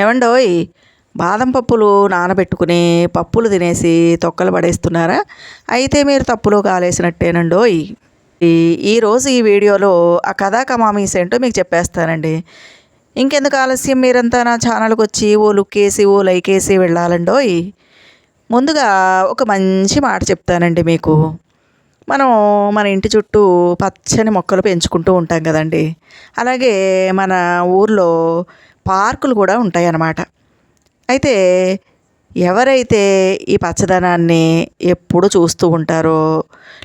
ఏమండోయ్ బాదం పప్పులు నానబెట్టుకుని పప్పులు తినేసి తొక్కలు పడేస్తున్నారా? అయితే మీరు తప్పులో కాలేసినట్టేనండోయ్ ఈ ఈరోజు ఈ వీడియోలో ఆ కథా కమామీస్ ఏంటో మీకు చెప్పేస్తానండి. ఇంకెందుకు ఆలస్యం? మీరంతా నా ఛానల్కి వచ్చి ఓ లుక్ వేసి ఓ లైక్ వేసి వెళ్ళాలండోయ్ ముందుగా ఒక మంచి మాట చెప్తానండి మీకు. మనం మన ఇంటి చుట్టూ పచ్చని మొక్కలు పెంచుకుంటూ ఉంటాం కదండి. అలాగే మన ఊర్లో పార్కులు కూడా ఉంటాయన్నమాట. అయితే ఎవరైతే ఈ పచ్చదనాన్ని ఎప్పుడు చూస్తూ ఉంటారో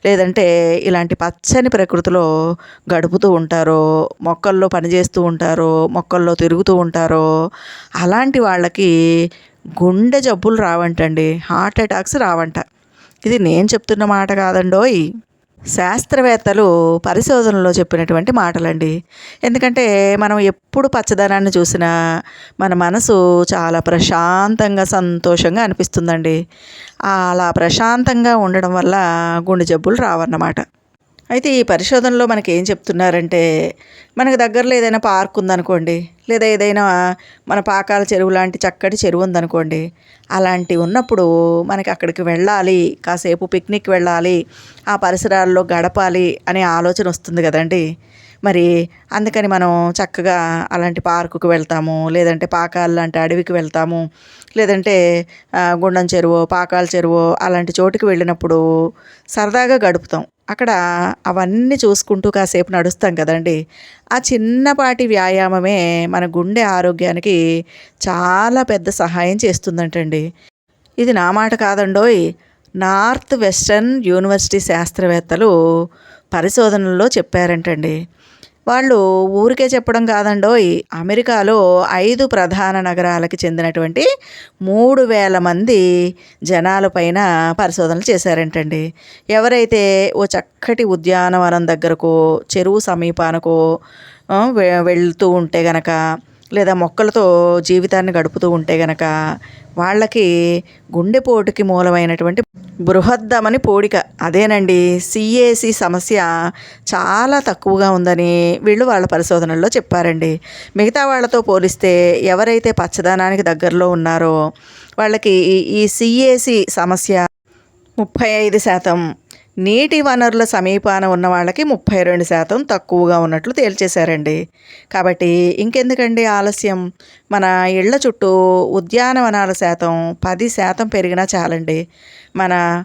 లేదంటే ఇలాంటి పచ్చని ప్రకృతిలో గడుపుతూ ఉంటారో మొక్కల్లో పనిచేస్తూ ఉంటారో మొక్కల్లో తిరుగుతూ ఉంటారో అలాంటి వాళ్ళకి గుండె జబ్బులు రావంటండి. Heart attacks రావంట. ఇది నేను చెప్తున్న మాట కాదండోయ్. శాస్త్రవేత్తలు పరిశోధనలో చెప్పినటువంటి మాటలండి. ఎందుకంటే మనం ఎప్పుడు పచ్చదనాన్ని చూసినా మన మనసు చాలా ప్రశాంతంగా సంతోషంగా అనిపిస్తుందండి. అలా ప్రశాంతంగా ఉండడం వల్ల గుండె జబ్బులు రావన్నమాట. అయితే ఈ పరిశోధనలో మనకి ఏం చెప్తున్నారంటే మనకు దగ్గరలో ఏదైనా పార్క్ ఉందనుకోండి లేదా ఏదైనా మన పాకాల చెరువు లాంటి చక్కటి చెరువు ఉందనుకోండి అలాంటివి ఉన్నప్పుడు మనకి అక్కడికి వెళ్ళాలి కాసేపు పిక్నిక్ వెళ్ళాలి ఆ పరిసరాల్లో గడపాలి అనే ఆలోచన వస్తుంది కదండి. మరి అందుకని మనం చక్కగా అలాంటి పార్కుకు వెళ్తాము లేదంటే పాకాలు లాంటి అడవికి వెళ్తాము లేదంటే గుండం చెరువు పాకాల చెరువు అలాంటి చోటుకి వెళ్ళినప్పుడు సరదాగా గడుపుతాం. అక్కడ అవన్నీ చూసుకుంటూ కాసేపు నడుస్తాం కదండి. ఆ చిన్నపాటి వ్యాయామమే మన గుండె ఆరోగ్యానికి చాలా పెద్ద సహాయం చేస్తుందంటండి. ఇది నా మాట కాదండోయ్. నార్త్ వెస్టర్న్ యూనివర్సిటీ శాస్త్రవేత్తలు పరిశోధనల్లో చెప్పారంటండి. వాళ్ళు ఊరికే చెప్పడం కాదండోయ్. అమెరికాలో ఐదు ప్రధాన నగరాలకి చెందినటువంటి మూడు వేల మంది జనాలపైన పరిశోధనలు చేశారంటండి. ఎవరైతే ఓ చక్కటి ఉద్యానవనం దగ్గరకు చెరువు సమీపానకు వె- వెళ్తూ ఉంటే గనక లేదా మొక్కలతో జీవితాన్ని గడుపుతూ ఉంటే గనక వాళ్ళకి గుండెపోటుకి మూలమైనటువంటి బృహద్దమని పోడిక. అదేనండి సిఏసి సమస్య చాలా తక్కువగా ఉందని వీళ్ళు వాళ్ళ పరిశోధనల్లో చెప్పారండి. మిగతా వాళ్ళతో పోలిస్తే ఎవరైతే పచ్చదనానికి దగ్గరలో ఉన్నారో వాళ్ళకి ఈ- ఈ సిఏసి సమస్య ముప్పై ఐదు శాతం నీటి వనరుల సమీపాన ఉన్న వాళ్ళకి ముప్పై రెండు శాతం తక్కువగా ఉన్నట్లు తేల్చేశారండి. కాబట్టి ఇంకెందుకండి ఆలస్యం? మన ఇళ్ళ చుట్టూ ఉద్యానవనాల శాతం పది శాతం పెరిగినా చాలండి. మన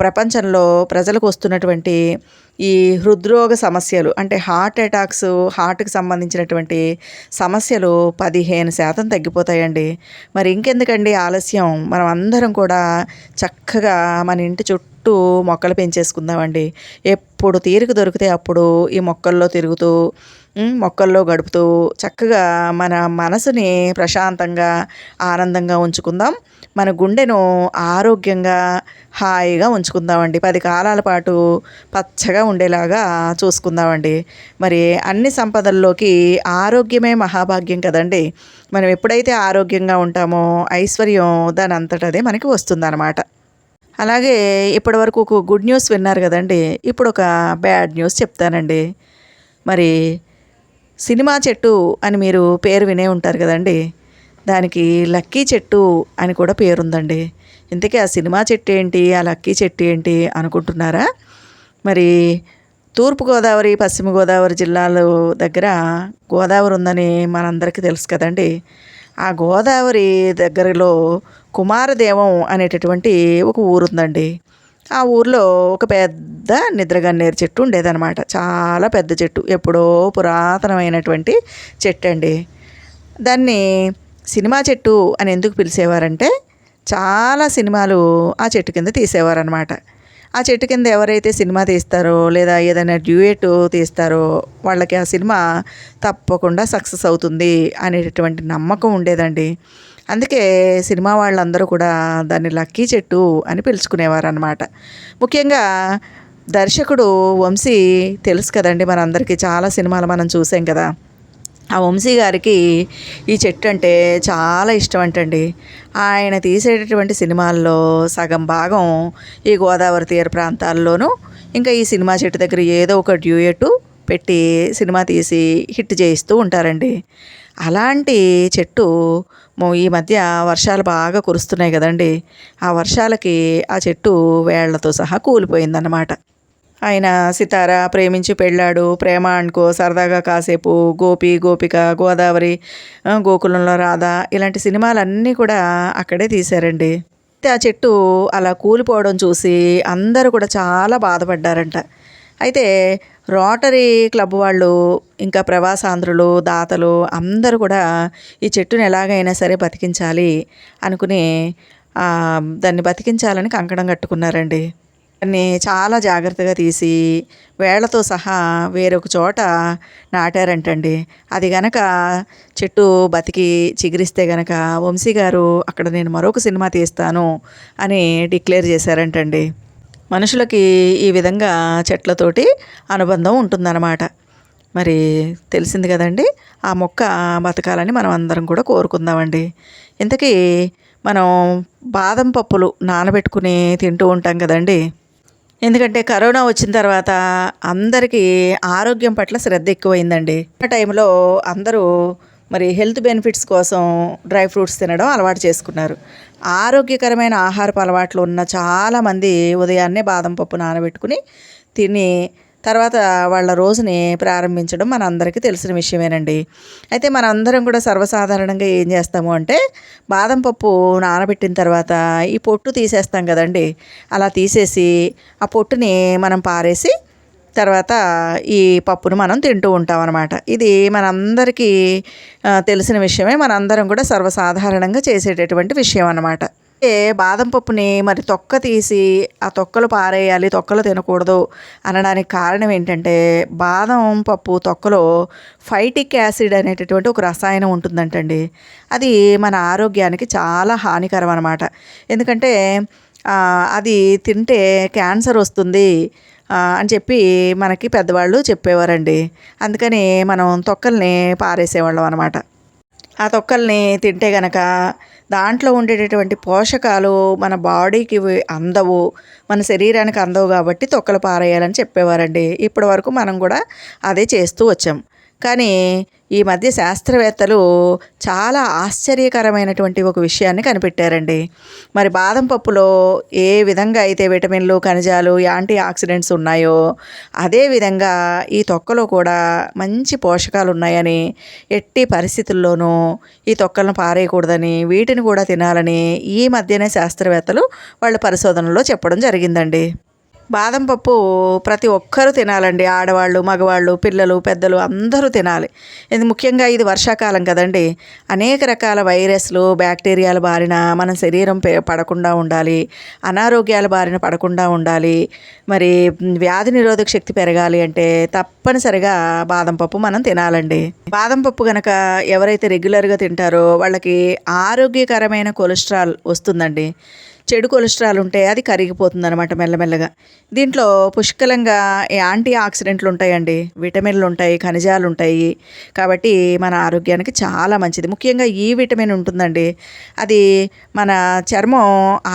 ప్రపంచంలో ప్రజలకు వస్తున్నటువంటి ఈ హృద్రోగ సమస్యలు అంటే హార్ట్ అటాక్స్ హార్ట్కి సంబంధించినటువంటి సమస్యలు పదిహేను శాతం తగ్గిపోతాయండి. మరి ఇంకెందుకండి ఆలస్యం? మనం అందరం కూడా చక్కగా మన ఇంటి చుట్టూ మొక్కలు పెంచేసుకుందామండి. ఎప్పుడు తీరిక దొరికితే అప్పుడు ఈ మొక్కల్లో తిరుగుతూ మొక్కల్లో గడుపుతూ చక్కగా మన మనసుని ప్రశాంతంగా ఆనందంగా ఉంచుకుందాం. మన గుండెను ఆరోగ్యంగా హాయిగా ఉంచుకుందామండి. పది కాలాల పాటు పచ్చగా ఉండేలాగా చూసుకుందామండి. మరి అన్ని సంపదల్లోకి ఆరోగ్యమే మహాభాగ్యం కదండి. మనం ఎప్పుడైతే ఆరోగ్యంగా ఉంటామో ఐశ్వర్యం దాని అంతటదే మనకి వస్తుందన్నమాట. అలాగే ఇప్పటివరకు ఒక గుడ్ న్యూస్ విన్నారు కదండి. ఇప్పుడు ఒక బ్యాడ్ న్యూస్ చెప్తానండి. మరి సినిమా చెట్టు అని మీరు పేరు వినే ఉంటారు కదండి. దానికి లక్కీ చెట్టు అని కూడా పేరుందండి. ఇంతకీ ఆ సినిమా చెట్టు ఏంటి? ఆ లక్కీ చెట్టు ఏంటి అనుకుంటున్నారా? మరి తూర్పుగోదావరి పశ్చిమ గోదావరి జిల్లాల దగ్గర గోదావరి ఉందని మనందరికీ తెలుసు కదండి. ఆ గోదావరి దగ్గరలో కుమారదేవం అనేటటువంటి ఒక ఊరుందండి. ఆ ఊర్లో ఒక పెద్ద నిద్రగన్నేరు చెట్టు ఉండేదన్నమాట. చాలా పెద్ద చెట్టు ఎప్పుడో పురాతనమైనటువంటి చెట్టు అండి దాన్ని సినిమా చెట్టు అని ఎందుకు పిలిచేవారంటే చాలా సినిమాలు ఆ చెట్టు కింద తీసేవారనమాట ఆ చెట్టు కింద ఎవరైతే సినిమా తీస్తారో లేదా ఏదైనా డ్యూయేట్ తీస్తారో వాళ్ళకి ఆ సినిమా తప్పకుండా సక్సెస్ అవుతుంది అనేటటువంటి నమ్మకం ఉండేదండి. అందుకే సినిమా వాళ్ళందరూ కూడా దాన్ని లక్కీ చెట్టు అని పిలుచుకునేవారనమాట ముఖ్యంగా దర్శకుడు వంశీ తెలుసు కదండి మనందరికీ చాలా సినిమాలు మనం చూసాం కదా. ఆ వంశీ గారికి ఈ చెట్టు అంటే చాలా ఇష్టం అంటండి. ఆయన తీసేటటువంటి సినిమాల్లో సగం భాగం ఈ గోదావరి తీర ప్రాంతాల్లోనూ ఇంకా ఈ సినిమా చెట్టు దగ్గర ఏదో ఒక డ్యూయట్ పెట్టి సినిమా తీసి హిట్ చేయిస్తూ ఉంటారండి. అలాంటి చెట్టు ఈ మధ్య వర్షాలు బాగా కురుస్తున్నాయి కదండి. ఆ వర్షాలకి ఆ చెట్టు వేళ్ళతో సహా కూలిపోయిందన్నమాట. ఆయన సితార ప్రేమించి పెళ్ళాడు ప్రేమ అనుకో సరదాగా కాసేపు గోపి గోపిక గోదావరి గోకులంలో రాధా ఇలాంటి సినిమాలన్నీ కూడా అక్కడే తీశారండి. అయితే ఆ చెట్టు అలా కూలిపోవడం చూసి అందరూ కూడా చాలా బాధపడ్డారంట. అయితే రోటరీ క్లబ్ వాళ్ళు ఇంకా ప్రవాసాంధ్రులు దాతలు అందరూ కూడా ఈ చెట్టుని ఎలాగైనా సరే బతికించాలి అనుకుని దాన్ని బతికించాలని కంకణం కట్టుకున్నారండి. దాన్ని చాలా జాగ్రత్తగా తీసి వేళ్ళతో సహా వేరొక చోట నాటారంటండి. అది గనక చెట్టు బతికి చిగురిస్తే గనక వంశీ గారు అక్కడ నేను మరొక సినిమా తీస్తాను అని డిక్లేర్ చేశారంటండి. మనుషులకి ఈ విధంగా చెట్లతోటి అనుబంధం ఉంటుందన్నమాట. మరి తెలిసింది కదండి ఆ మొక్క బతకాలని మనం అందరం కూడా కోరుకుందామండి. ఇంతకీ మనం బాదం పప్పులు నానబెట్టుకుని తింటూ ఉంటాం కదండి. ఎందుకంటే కరోనా వచ్చిన తర్వాత అందరికీ ఆరోగ్యం పట్ల శ్రద్ధ ఎక్కువైందండి. ఆ టైంలో అందరూ మరి హెల్త్ బెనిఫిట్స్ కోసం డ్రై ఫ్రూట్స్ తినడం అలవాటు చేసుకున్నారు. ఆరోగ్యకరమైన ఆహారపు అలవాట్లు ఉన్న చాలామంది ఉదయాన్నే బాదం పప్పు నానబెట్టుకుని తిని తర్వాత వాళ్ళ రోజుని ప్రారంభించడం మన అందరికీ తెలిసిన విషయమేనండి. అయితే మనందరం కూడా సర్వసాధారణంగా ఏం చేస్తాము అంటే బాదం పప్పు నానబెట్టిన తర్వాత ఈ పొట్టు తీసేస్తాం కదండి. అలా తీసేసి ఆ పొట్టుని మనం పారేసి తర్వాత ఈ పప్పును మనం తింటూ ఉంటాం అనమాట ఇది మనందరికీ తెలిసిన విషయమే. మనందరం కూడా సర్వసాధారణంగా చేసేటటువంటి విషయం అన్నమాట. బాదం పప్పుని మరి తొక్క తీసి ఆ తొక్కలు పారేయాలి తొక్కలు తినకూడదు అనడానికి కారణం ఏంటంటే బాదం పప్పు తొక్కలో ఫైటిక్ యాసిడ్ అనేటటువంటి ఒక రసాయనం ఉంటుందంటండి. అది మన ఆరోగ్యానికి చాలా హానికరం అనమాట ఎందుకంటే అది తింటే క్యాన్సర్ వస్తుంది అని చెప్పి మనకి పెద్దవాళ్ళు చెప్పేవారండి. అందుకని మనం తొక్కల్ని పారేసేవాళ్ళం అనమాట ఆ తొక్కల్ని తింటే గనక దాంట్లో ఉండేటటువంటి పోషకాలు మన బాడీకి అందవు మన శరీరానికి అందవు కాబట్టి తొక్కలు పారేయాలని చెప్పేవారండి. ఇప్పటి వరకు మనం కూడా అదే చేస్తూ వచ్చాం. కానీ ఈ మధ్య శాస్త్రవేత్తలు చాలా ఆశ్చర్యకరమైనటువంటి ఒక విషయాన్ని కనిపెట్టారండి. మరి బాదం పప్పులో ఏ విధంగా అయితే విటమిన్లు ఖనిజాలు యాంటీ ఆక్సిడెంట్స్ ఉన్నాయో అదే విధంగా ఈ తొక్కలో కూడా మంచి పోషకాలు ఉన్నాయని ఎట్టి పరిస్థితుల్లోనూ ఈ తొక్కలను పారేయకూడదని వీటిని కూడా తినాలని ఈ మధ్యనే శాస్త్రవేత్తలు వాళ్ళ పరిశోధనలో చెప్పడం జరిగిందండి. బాదం పప్పు ప్రతి ఒక్కరూ తినాలండి. ఆడవాళ్ళు మగవాళ్ళు పిల్లలు పెద్దలు అందరూ తినాలి. ఇది ముఖ్యంగా ఇది వర్షాకాలం కదండి. అనేక రకాల వైరస్లు బ్యాక్టీరియాల బారిన మన శరీరం పడకుండా ఉండాలి. అనారోగ్యాల బారిన పడకుండా ఉండాలి. మరి వ్యాధి నిరోధక శక్తి పెరగాలి అంటే తప్పనిసరిగా బాదం పప్పు మనం తినాలండి. బాదం పప్పు కనుక ఎవరైతే రెగ్యులర్గా తింటారో వాళ్ళకి ఆరోగ్యకరమైన కొలెస్ట్రాల్ వస్తుందండి. చెడు కొలెస్ట్రాల్ ఉంటే అది కరిగిపోతుంది అనమాట మెల్లమెల్లగా. దీంట్లో పుష్కలంగా యాంటీ ఆక్సిడెంట్లు ఉంటాయండి. విటమిన్లు ఉంటాయి ఖనిజాలు ఉంటాయి. కాబట్టి మన ఆరోగ్యానికి చాలా మంచిది. ముఖ్యంగా ఈ విటమిన్ ఉంటుందండి. అది మన చర్మం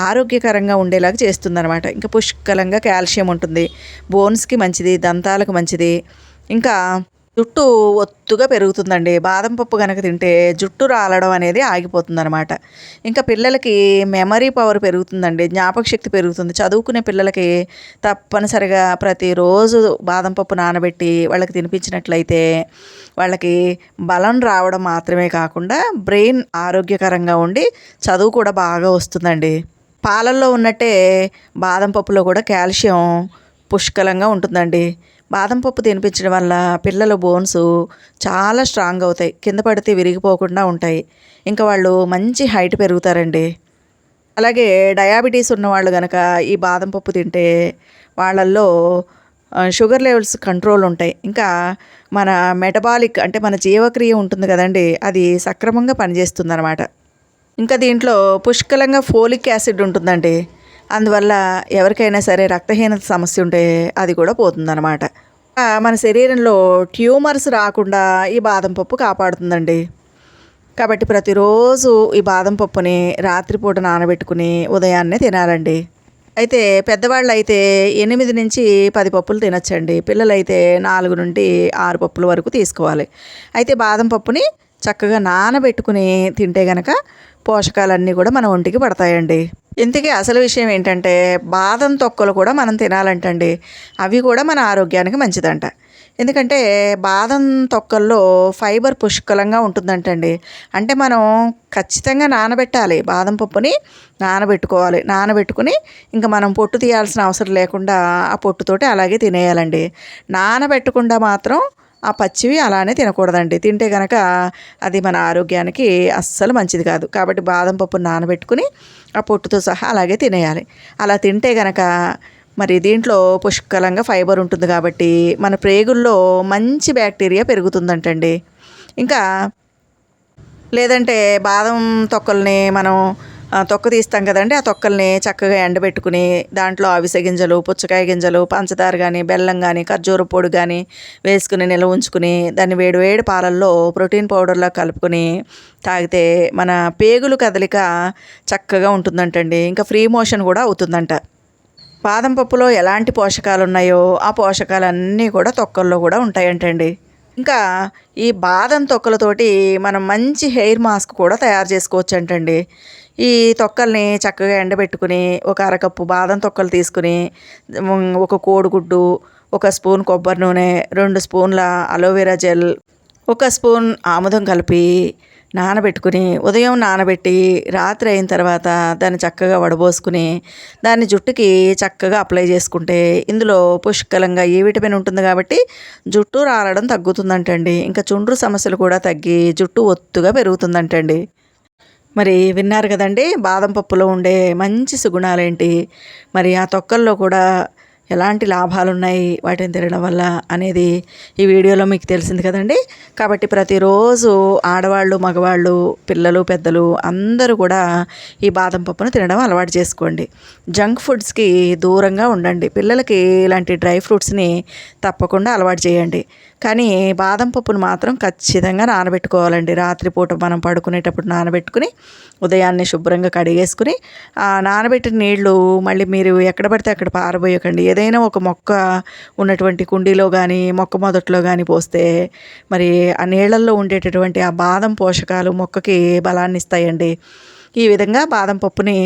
ఆరోగ్యకరంగా ఉండేలాగా చేస్తుందనమాట ఇంకా పుష్కలంగా కాల్షియం ఉంటుంది. బోన్స్కి మంచిది దంతాలకు మంచిది. ఇంకా జుట్టు ఒత్తుగా పెరుగుతుందండి. బాదం పప్పు కనుక తింటే జుట్టు రాలడం అనేది ఆగిపోతుందనమాట ఇంకా పిల్లలకి మెమరీ పవర్ పెరుగుతుందండి. జ్ఞాపక శక్తి పెరుగుతుంది. చదువుకునే పిల్లలకి తప్పనిసరిగా ప్రతిరోజు బాదం పప్పు నానబెట్టి వాళ్ళకి తినిపించినట్లయితే వాళ్ళకి బలం రావడం మాత్రమే కాకుండా బ్రెయిన్ ఆరోగ్యకరంగా ఉండి చదువు కూడా బాగా వస్తుందండి. పాలల్లో ఉన్నట్టే బాదం పప్పులో కూడా కాల్షియం పుష్కలంగా ఉంటుందండి. బాదం పప్పు తినిపించడం వల్ల పిల్లల బోన్స్ చాలా స్ట్రాంగ్ అవుతాయి. కింద పడితే విరిగిపోకుండా ఉంటాయి. ఇంకా వాళ్ళు మంచి హైట్ పెరుగుతారండి. అలాగే డయాబెటీస్ ఉన్నవాళ్ళు కనుక ఈ బాదం పప్పు తింటే వాళ్ళల్లో షుగర్ లెవెల్స్ కంట్రోల్ ఉంటాయి. ఇంకా మన మెటబాలిక్ అంటే మన జీవక్రియ ఉంటుంది కదండి అది సక్రమంగా పనిచేస్తుంది అనమాట ఇంకా దీంట్లో పుష్కలంగా ఫోలిక్ యాసిడ్ ఉంటుందండి. అందువల్ల ఎవరికైనా సరే రక్తహీనత సమస్య ఉంటే అది కూడా పోతుందన్నమాట. మన శరీరంలో ట్యూమర్స్ రాకుండా ఈ బాదం పప్పు కాపాడుతుందండి. కాబట్టి ప్రతిరోజు ఈ బాదం పప్పుని రాత్రిపూట నానబెట్టుకుని ఉదయాన్నే తినాలండి. అయితే పెద్దవాళ్ళు అయితే ఎనిమిది నుంచి పది పప్పులు తినచ్చండి. పిల్లలైతే నాలుగు నుండి ఆరు పప్పుల వరకు తీసుకోవాలి. అయితే బాదం పప్పుని చక్కగా నానబెట్టుకుని తింటే గనక పోషకాలన్నీ కూడా మన ఒంటికి పడతాయండి. ఇంతకీ అసలు విషయం ఏంటంటే బాదం తొక్కలు కూడా మనం తినాలంటండి. అవి కూడా మన ఆరోగ్యానికి మంచిదంట. ఎందుకంటే బాదం తొక్కల్లో ఫైబర్ పుష్కలంగా ఉంటుందంటండి. అంటే మనం ఖచ్చితంగా నానబెట్టాలి బాదం పప్పుని నానబెట్టుకోవాలి. నానబెట్టుకుని ఇంకా మనం పొట్టు తీయాల్సిన అవసరం లేకుండా ఆ పొట్టుతోటి అలాగే తినేయాలండి. నానబెట్టకుండా మాత్రం ఆ పచ్చివి అలానే తినకూడదండి. తింటే కనుక అది మన ఆరోగ్యానికి అస్సలు మంచిది కాదు. కాబట్టి బాదం పప్పు నానబెట్టుకుని ఆ పొట్టుతో సహా అలాగే తినేయాలి. అలా తింటే గనక మరి దీంట్లో పుష్కలంగా ఫైబర్ ఉంటుంది కాబట్టి మన ప్రేగుల్లో మంచి బ్యాక్టీరియా పెరుగుతుందంటండి. ఇంకా లేదంటే బాదం తొక్కల్ని మనం తొక్క తీస్తాం కదండి ఆ తొక్కల్ని చక్కగా ఎండబెట్టుకుని దాంట్లో అవిసె గింజలు పుచ్చకాయ గింజలు పంచదార కానీ బెల్లం కానీ ఖర్జూర పొడి కానీ వేసుకుని నిల్వ ఉంచుకుని దాన్ని వేడి వేడి పాలల్లో ప్రోటీన్ పౌడర్లో కలుపుకొని తాగితే మన పేగులు కదలిక చక్కగా ఉంటుందంటండి. ఇంకా ఫ్రీ మోషన్ కూడా అవుతుందంట. బాదం పప్పులో ఎలాంటి పోషకాలు ఉన్నాయో ఆ పోషకాలన్నీ కూడా తొక్కల్లో కూడా ఉంటాయంటండి. ఇంకా ఈ బాదం తొక్కలతోటి మనం మంచి హెయిర్ మాస్క్ కూడా తయారు చేసుకోవచ్చు అంటండి ఈ తొక్కల్ని చక్కగా ఎండబెట్టుకుని ఒక అరకప్పు బాదం తొక్కలు తీసుకుని ఒక కోడిగుడ్డు ఒక స్పూన్ కొబ్బరి నూనె రెండు స్పూన్ల అలోవెరా జెల్ ఒక స్పూన్ ఆముదం కలిపి నానబెట్టుకుని ఉదయం నానబెట్టి రాత్రి అయిన తర్వాత దాన్ని చక్కగా వడబోసుకుని దాన్ని జుట్టుకి చక్కగా అప్లై చేసుకుంటే ఇందులో పుష్కలంగా ఏ విటమిన్ ఉంటుంది కాబట్టి జుట్టు రాలడం తగ్గుతుందంటండి. ఇంకా చుండ్రు సమస్యలు కూడా తగ్గి జుట్టు ఒత్తుగా పెరుగుతుందంటండి. మరి విన్నారు కదండి? బాదం పప్పులో ఉండే మంచి సుగుణాలేంటి? మరి ఆ తొక్కల్లో కూడా ఎలాంటి లాభాలు ఉన్నాయి వాటిని తినడం వల్ల అనేది ఈ వీడియోలో మీకు తెలిసింది కదండి. కాబట్టి ప్రతిరోజు ఆడవాళ్ళు మగవాళ్ళు పిల్లలు పెద్దలు అందరూ కూడా ఈ బాదం పప్పును తినడం అలవాటు చేసుకోండి. జంక్ ఫుడ్స్కి దూరంగా ఉండండి. పిల్లలకి ఇలాంటి డ్రై ఫ్రూట్స్ని తప్పకుండా అలవాటు చేయండి. కానీ బాదం పప్పును మాత్రం ఖచ్చితంగా నానబెట్టుకోవాలండి. రాత్రిపూట మనం పడుకునేటప్పుడు నానబెట్టుకుని ఉదయాన్నే శుభ్రంగా కడిగేసుకుని ఆ నానబెట్టిన నీళ్ళు మళ్ళీ మీరు ఎక్కడ పడితే అక్కడ పారబోయకండి. ఏదైనా ఒక మొక్క ఉన్నటువంటి కుండీలో కానీ మొక్క మొదట్లో కానీ పోస్తే మరి ఆ నీళ్ళల్లో ఉండేటటువంటి ఆ బాదం పోషకాలు మొక్కకి బలాన్ని ఇస్తాయండి. ఈ విధంగా బాదం పప్పుని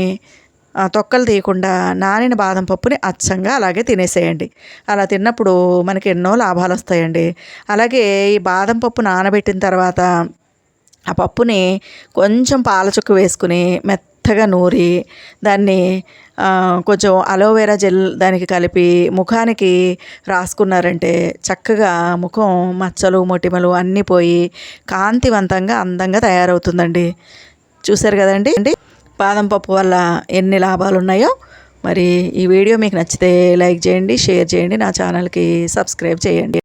తొక్కలు తీయకుండా నానిన బాదం పప్పుని అచ్చంగా అలాగే తినేసేయండి. అలా తిన్నప్పుడు మనకి ఎన్నో లాభాలు వస్తాయండి. అలాగే ఈ బాదం పప్పు నానబెట్టిన తర్వాత ఆ పప్పుని కొంచెం పాలచుక్క వేసుకుని మెత్త మెత్తగా నూరి దాన్ని కొంచెం అలోవెరా జెల్ దానికి కలిపి ముఖానికి రాసుకున్నారంటే చక్కగా ముఖం మచ్చలు మొటిమలు అన్నీ పోయి కాంతివంతంగా అందంగా తయారవుతుందండి. చూసారు కదండి? అండి బాదం పప్పు వల్ల ఎన్ని లాభాలు ఉన్నాయో మరి ఈ వీడియో మీకు నచ్చితే లైక్ చేయండి షేర్ చేయండి నా ఛానల్కి సబ్స్క్రైబ్ చేయండి.